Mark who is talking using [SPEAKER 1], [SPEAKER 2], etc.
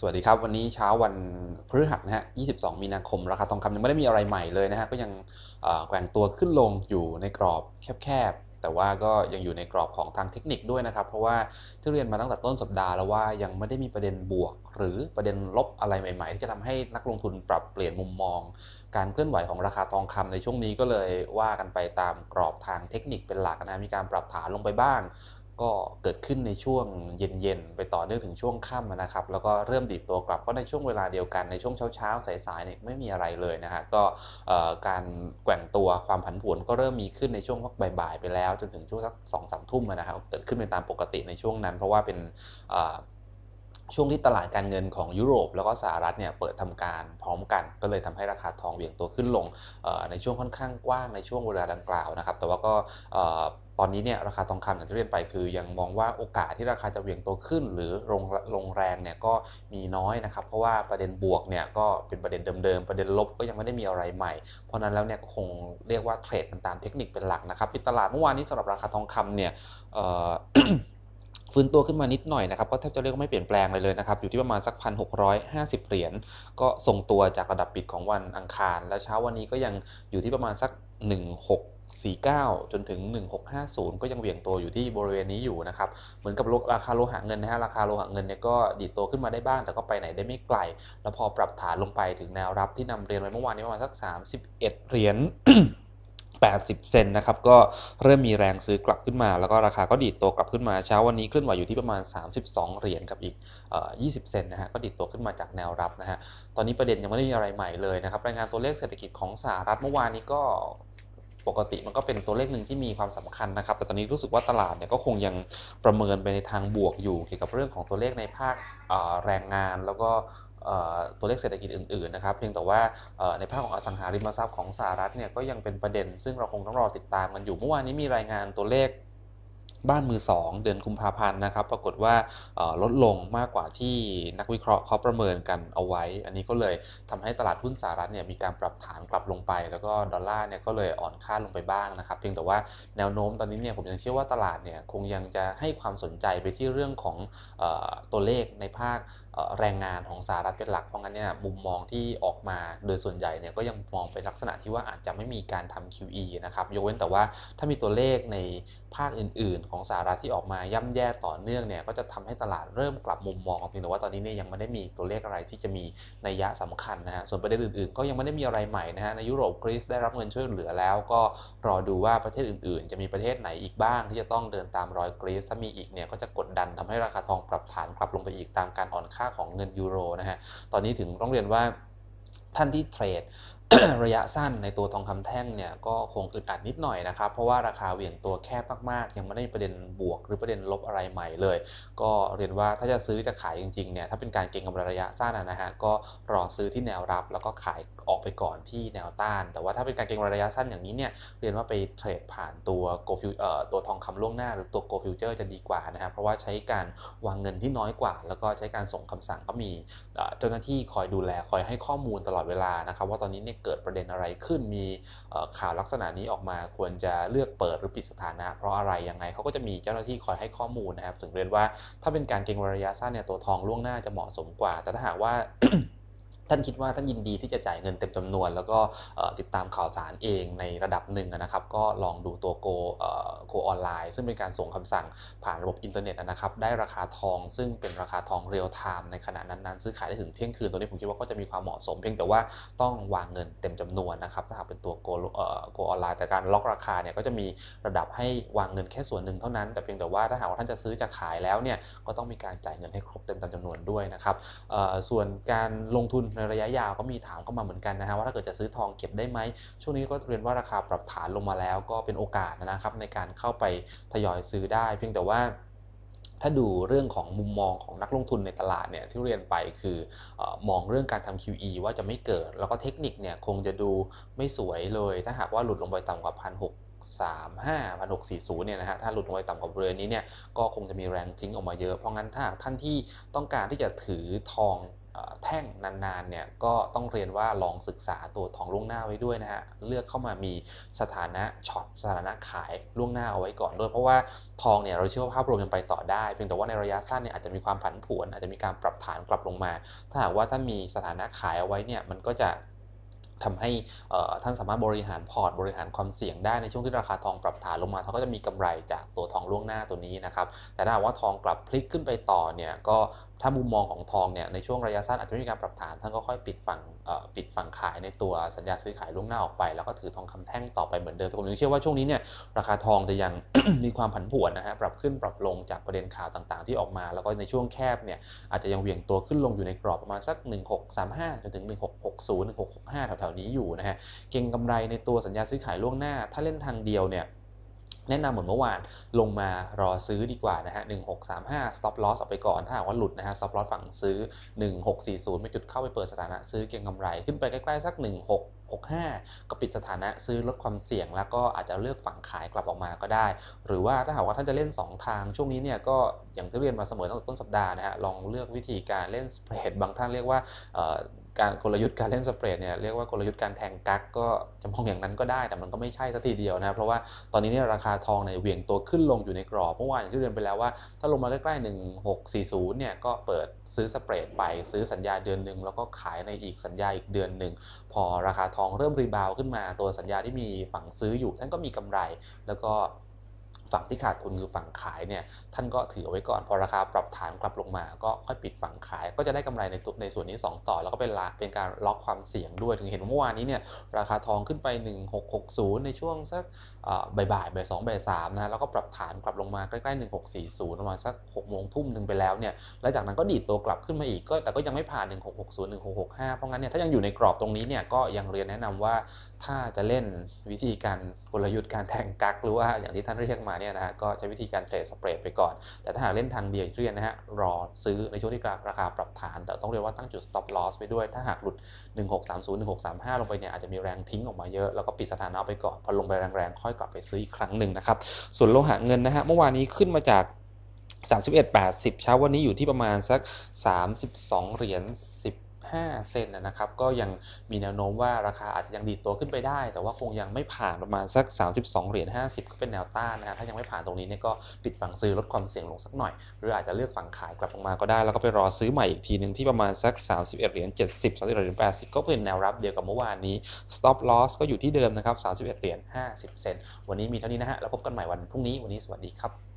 [SPEAKER 1] สวัสดีครับ วันนี้เช้าวันพฤหัสนะฮะ 22 มีนาคม ราคาทองคำยังไม่ได้มีอะไรใหม่เลยนะฮะ ก็ยังแกว่งตัวขึ้นลงอยู่ในกรอบแคบๆ แต่ว่าก็ยังอยู่ในกรอบของทางเทคนิคด้วยนะครับ เพราะว่าที่เรียนมาตั้งแต่ต้นสัปดาห์แล้วว่ายังไม่ได้มีประเด็นบวก หรือประเด็นลบอะไรใหม่ๆ ที่จะทำให้นักลงทุนปรับเปลี่ยนมุมมอง การเคลื่อนไหวของราคาทองคำในช่วงนี้ก็เลยว่ากันไปตามกรอบทางเทคนิคเป็นหลักนะมีการปรับฐานลงไปบ้าง ก็เกิดขึ้นในช่วงเย็นๆ ไปต่อเนื่องถึงช่วงค่ำนะครับ แล้วก็เริ่มดิบตัวกลับก็ในช่วงเวลาเดียวกันในช่วงเช้าๆ สายๆเนี่ยไม่มีอะไรเลยนะฮะก็การแกว่งตัวความผันผวนก็เริ่มมีขึ้นในช่วงพักบ่ายๆไปแล้ว จนถึงช่วงสักสองสามทุ่มนะครับเกิดขึ้นเป็นตามปกติในช่วงนั้น เพราะว่าเป็น ช่วงที่ตลาดการเงินของยุโรป แล้วก็สหรัฐเนี่ยเปิดทำการพร้อมกัน ก็เลยทำให้ราคาทองเบี่ยงตัวขึ้นลงในช่วงค่อนข้างกว้างในช่วงเวลาดังกล่าวนะครับ แต่ว่าก็ตอนนี้เนี่ยราคาทองคำอย่างที่เรียนไปคือ ยังมองว่าโอกาสที่ราคาจะเวี่ยงตัวขึ้น หรือลงลงแรงเนี่ยก็มีน้อยนะครับ เพราะว่าประเด็นบวกเนี่ยก็เป็นประเด็นเดิมๆประเด็นลบก็ยังไม่ได้มีอะไรใหม่ เพราะนั้นแล้วเนี่ยก็คงเรียกว่าเทรดกันตามเทคนิคเป็นหลักนะครับปิดตลาดเมื่อวานนี้สำหรับราคาทองคำเนี่ย ฟื้นตัวขึ้นมานิดหน่อยนะครับก็แทบจะเรียกว่าไม่เปลี่ยนแปลงเลยเลยนะครับอยู่ที่ประมาณสักพันหกเหรียญก็ทรงตัวจากระดับปิดของวันอังคาร และเช้าวันนี้ก็ยังอยู่ที่ประมาณสัก1649 จนถึง 1650 ก็ยังเหวี่ยงตัวอยู่ที่บริเวณนี้อยู่นะครับ เหมือนกับราคาโลหะเงินนะฮะ ราคาโลหะเงินเนี่ยก็ดีดตัวขึ้นมาได้บ้าง แต่ก็ไปไหนได้ไม่ไกล แล้วพอปรับฐานลงไปถึงแนวรับที่นำเรียนไว้เมื่อวานนี้ประมาณสัก 31 เหรียญ 80 เซนนะครับก็เริ่มมีแรงซื้อกลับขึ้นมา แล้วก็ราคาก็ดีดตัวกลับขึ้นมาเช้าวันนี้เคลื่อนไหวอยู่ที่ประมาณ 32 เหรียญกับอีก 20 เซนนะฮะก็ดีดตัวขึ้นมาจากแนวรับนะฮะตอนนี้ประเด็นยังไม่ได้มีอะไรใหม่เลยนะครับรายงานตัวเลขเศรษฐกิจของสหรัฐเมื่อวานนี้ก็ปกติมันก็เป็นตัวเลขหนึ่งที่มีความสำคัญนะครับ แต่ตอนนี้รู้สึกว่าตลาดเนี่ยก็คงยังประเมินไปในทางบวกอยู่เกี่ยวกับเรื่องของตัวเลขในภาคแรงงาน แล้วก็ ตัวเลขเศรษฐกิจอื่นๆนะครับเพียงแต่ว่าในภาคของอสังหาริมทรัพย์ของสหรัฐเนี่ยก็ยังเป็นประเด็น ซึ่งเราคงต้องรอติดตามกันอยู่เมื่อวานนี้มีรายงานตัวเลขบ้านมือ 2 เดือนกุมภาพันธ์นะครับ ปรากฏว่าลดลงมากกว่าที่นักวิเคราะห์เขาประเมินกันเอาไว้ อันนี้ก็เลยทำให้ตลาดหุ้นสหรัฐเนี่ยมีการปรับฐานกลับลงไป แล้วก็ดอลลาร์เนี่ยก็เลยอ่อนค่าลงไปบ้างนะครับ เพียงแต่ว่าแนวโน้มตอนนี้เนี่ยผมยังเชื่อว่าตลาดเนี่ยคงยังจะให้ความสนใจไปที่เรื่องของตัวเลขในภาค แรงงานของสหรัฐเป็นหลัก เพราะงั้นเนี่ยมุมมองที่ออกมาโดยส่วนใหญ่เนี่ยก็ยังมองเป็นลักษณะที่ว่าอาจจะไม่มีการทำ QE นะครับยกเว้นแต่ว่าถ้ามีตัวเลขในภาคอื่น ๆ ของสหรัฐที่ออกมาย่ำแย่ต่อเนื่องเนี่ยก็จะทำให้ตลาดเริ่มกลับมุมมองเพียงแต่ว่าตอนนี้เนี่ยยังไม่ได้มีตัวเลขอะไรที่จะมีนัยยะสำคัญนะฮะส่วนประเด็นอื่น ๆ ก็ยังไม่ได้มีอะไรใหม่นะฮะในยุโรปกรีซได้รับเงินช่วยเหลือแล้ว ก็รอดูว่าประเทศอื่น ๆ จะมีประเทศไหนอีกบ้าง ที่จะต้องเดินตามรอยกรีซถ้ามีอีกเนี่ยก็จะกดดันทำให้ราคาทองปรับฐานกลับลงไปอีกตามการอ่อนค่าของเงินยูโรนะฮะตอนนี้ถึงต้องเรียนว่าท่านที่เทรด ระยะสั้นในตัวทองคำแท่งเนี่ยก็คงอึดอัดนิดหน่อยนะครับ เพราะว่าราคาเหวี่ยงตัวแคบมากๆ ยังไม่ได้ประเด็นบวกหรือประเด็นลบอะไรใหม่เลย ก็เรียนว่าถ้าจะซื้อจะขายจริงๆเนี่ยถ้าเป็นการเก็งกำไรระยะสั้นนะฮะก็รอซื้อที่แนวรับ แล้วก็ขายออกไปก่อนที่แนวต้าน แต่ว่าถ้าเป็นการเก็งกำไรระยะสั้นอย่างนี้เนี่ยเรียนว่าไปเทรดผ่านตัวโกฟิวเอ่อตัวทองคำล่วงหน้า หรือตัวโกฟิวเจอร์จะดีกว่านะครับเพราะว่าใช้การวางเงินที่น้อยกว่า แล้วก็ใช้การส่งคำสั่งก็มีเจ้าหน้าที่คอยดูแลคอยให้ข้อมูลตลอดเวลานะครับว่าตอนนี้เนี่ยเกิดประเด็นอะไรขึ้น มีข่าวลักษณะนี้ออกมาควรจะเลือกเปิดหรือปิดสถานะ เพราะอะไรยังไงเขาก็จะมีเจ้าหน้าที่คอยให้ข้อมูลนะครับถึงเรียนว่าถ้าเป็นการเก็งระยะสั้นเนี่ยตัวทองล่วงหน้าจะเหมาะสมกว่า แต่ถ้าหากว่า ท่านคิดว่าท่านยินดีที่จะจ่ายเงินเต็มจำนวน แล้วก็ติดตามข่าวสารเองในระดับหนึ่งนะครับ ก็ลองดูตัวโกโกออนไลน์ ซึ่งเป็นการส่งคำสั่งผ่านระบบอินเทอร์เน็ตนะครับ ได้ราคาทองซึ่งเป็นราคาทองเรียลไทม์ในขณะนั้นๆ ซื้อขายได้ถึงเที่ยงคืนตัวนี้ผมคิดว่าก็จะมีความเหมาะสม เพียงแต่ว่าต้องวางเงินเต็มจำนวนนะครับถ้าหากเป็นตัวโกโกออนไลน์แต่การล็อกราคาเนี่ยก็จะมีระดับให้วางเงินแค่ส่วนหนึ่งเท่านั้น แต่เพียงแต่ว่าถ้าหากว่าท่านจะซื้อจะขายแล้วเนี่ยก็ต้องมีการจ่ายเงินให้ครบเต็มตามจำนวนด้วยนะครับส่วนการลงทุนในระยะยาวก็มีถามเข้ามาเหมือนกันนะฮะว่าถ้าเกิดจะซื้อทองเก็บได้ไหมช่วงนี้ก็เรียนว่าราคาปรับฐานลงมาแล้ว ก็เป็นโอกาสนะครับในการเข้าไปทยอยซื้อได้ เพียงแต่ว่าถ้าดูเรื่องของมุมมองของนักลงทุนในตลาดเนี่ยที่เรียนไปคืออมองเรื่องการทำ QE ว่าจะไม่เกิด แล้วก็เทคนิคเนี่ยคงจะดูไม่สวยเลย ถ้าหากว่าหลุดลงไปต่ำกว่าพันหกสามห้าพันหกสี่ศูนย์เนี่ยนะฮะถ้าหลุดลงไปต่ำกว่าบริเวณนี้เนี่ยก็คงจะมีแรงทิ้งออกมาเยอะ เพราะงั้นถ้าท่านที่ต้องการที่จะถือทอง แท่งนานๆเนี่ยก็ต้องเรียนว่าลองศึกษาตัวทองล่วงหน้าไว้ด้วยนะฮะเลือกเข้ามามีสถานะช็อตสถานะขายล่วงหน้าเอาไว้ก่อนด้วยเพราะว่าทองเนี่ยเราเชื่อว่าภาพรวมยังไปต่อได้เพียงแต่ว่าในระยะสั้นเนี่ยอาจจะมีความผันผวน อาจจะมีการปรับฐานกลับลงมา ถ้าหากว่าถ้ามีสถานะขายเอาไว้เนี่ยมันก็จะทำให้ท่านสามารถบริหารพอร์ตบริหารความเสี่ยงได้ในช่วงที่ราคาทองปรับฐานลงมาเขาก็จะมีกำไรจากตัวทองล่วงหน้าตัวนี้นะครับแต่ถ้าหากว่าทองกลับพลิกขึ้นไปต่อเนี่ยก็ ถ้ามุมมองของทองเนี่ยในช่วงระยะสั้นอาจจะมีการปรับฐานท่านก็ค่อยปิดฝั่งปิดฝั่งขายในตัวสัญญาซื้อขายล่วงหน้าออกไป แล้วก็ถือทองคำแท่งต่อไปเหมือนเดิมผมยังเชื่อว่าช่วงนี้เนี่ยราคาทองจะยังมีความผันผวนนะฮะปรับขึ้นปรับลงจากประเด็นข่าวต่างๆ ที่ออกมา แล้วก็ในช่วงแคบเนี่ยอาจจะยังเหวี่ยงตัวขึ้นลงอยู่ในกรอบประมาณสัก 1635จนถึง 1660 1665แถวๆนี้อยู่นะฮะเก่งกำไรในตัวสัญญาซื้อขายล่วงหน้า ถ้าเล่นทางเดียวเนี่ย แนะนำเหมือนเมื่อวานลงมารอซื้อดีกว่านะฮะ 1635 stop loss ออกไปก่อน ถ้าหากว่าหลุดนะฮะ stop loss ฝั่งซื้อ 1640ไม่จุดเข้าไปเปิดสถานะซื้อเก็งกำไร ขึ้นไปใกล้ๆสัก 1665 ก็ปิดสถานะซื้อลดความเสี่ยง แล้วก็อาจจะเลือกฝั่งขายกลับออกมาก็ได้ หรือว่าถ้าหากว่าท่านจะเล่น 2 ทางช่วงนี้เนี่ยก็อย่างที่เรียนมาเสมอตั้งแต่ต้นสัปดาห์นะฮะลองเลือกวิธีการเล่นสเปรดบางท่านเรียกว่า การกลยุทธ์การเล่นสเปรดเนี่ยเรียกว่ากลยุทธ์การแทงกักก็จะมองอย่างนั้นก็ได้ แต่มันก็ไม่ใช่สักทีเดียวนะเพราะว่าตอนนี้เนี่ยราคาทองในเหวี่ยงตัวขึ้นลงอยู่ในกรอบเมื่อวานอย่างที่เรียนไปแล้วว่า ถ้าลงมาใกล้ๆ 1640 เนี่ยก็เปิดซื้อสเปรดไป ซื้อสัญญาเดือนหนึ่งแล้วก็ขายในอีกสัญญาอีกเดือนหนึ่งพอราคาทองเริ่มรีบาวขึ้นมาตัวสัญญาที่มีฝั่งซื้ออยู่ท่านก็มีกำไรแล้วก็ ฝั่งที่ขาดทุนคือฝั่งขายเนี่ยท่านก็ถือเอาไว้ก่อนพอราคาปรับฐานกลับลงมา ก็ค่อยปิดฝั่งขาย ก็จะได้กำไรในตัวในส่วนนี้ 2 ต่อ แล้วก็เป็นละเป็นการล็อกความเสี่ยงด้วยถึงเห็นเมื่อวานนี้เนี่ยราคาทองขึ้นไป 1660 ในช่วงสักบ่ายบ่ายบ่ายสองบ่ายสามนะแล้วก็ปรับฐานกลับลงมาใกล้ๆ 1640ประมาณสัก6โมงทุ่มหนึ่งไปแล้วเนี่ยแล้วจากนั้นก็ดีดตัวกลับขึ้นมาอีกก็แต่ก็ยังไม่ผ่าน 1660 1665 เพราะงั้นเนี่ยถ้ายังอยู่ในกรอบตรงนี้เนี่ยก็ยังเรียนแนะนำว่าถ้าจะเล่นวิธีการกลยุทธ์การแทงกักหรือว่าอย่างที่ท่านเรียกมาเนี่ยนะฮะก็ใช้วิธีการเทรดสเปรดไปก่อน แต่ถ้าหากเล่นทางเดียวเรียนนะฮะรอซื้อในช่วงที่ราคาปรับฐาน แต่ต้องเรียกว่าตั้งจุด stop loss ไปด้วย ถ้าหากหลุด 1630 1635 ลงไปเนี่ยอาจจะมีแรงทิ้งออกมาเยอะแล้วก็ปิดสถานะไปก่อนพอลงไปแรงๆ ค่อยกลับไปซื้ออีกครั้งหนึ่งนะครับส่วนโลหะเงินนะฮะเมื่อวานนี้ขึ้นมาจาก31.80 เช้าวันนี้อยู่ที่ประมาณสัก 32 เหรียญ10 5 เซนนะครับ ก็ยังมีแนวโน้มว่าราคาอาจจะยังดีดตัวขึ้นไปได้ แต่ว่าคงยังไม่ผ่านประมาณสัก 32 เหรียญ 50 ก็เป็นแนวต้านนะถ้ายังไม่ผ่านตรงนี้เนี่ยก็ปิดฝั่งซื้อลดความเสี่ยงลงสักหน่อย หรืออาจจะเลือกฝั่งขายกลับลงมาก็ได้ แล้วก็ไปรอซื้อใหม่อีกทีหนึ่งที่ประมาณสัก 31 เหรียญ 70 31เหรียญ 80 ก็เป็นแนวรับเดียวกับเมื่อวานนี้ stop loss ก็อยู่ที่เดิมนะครับ 31 เหรียญ 50 เซนวันนี้มีเท่านี้นะฮะแล้วพบกันใหม่วันพรุ่งนี้วันนี้สวัสดีครับ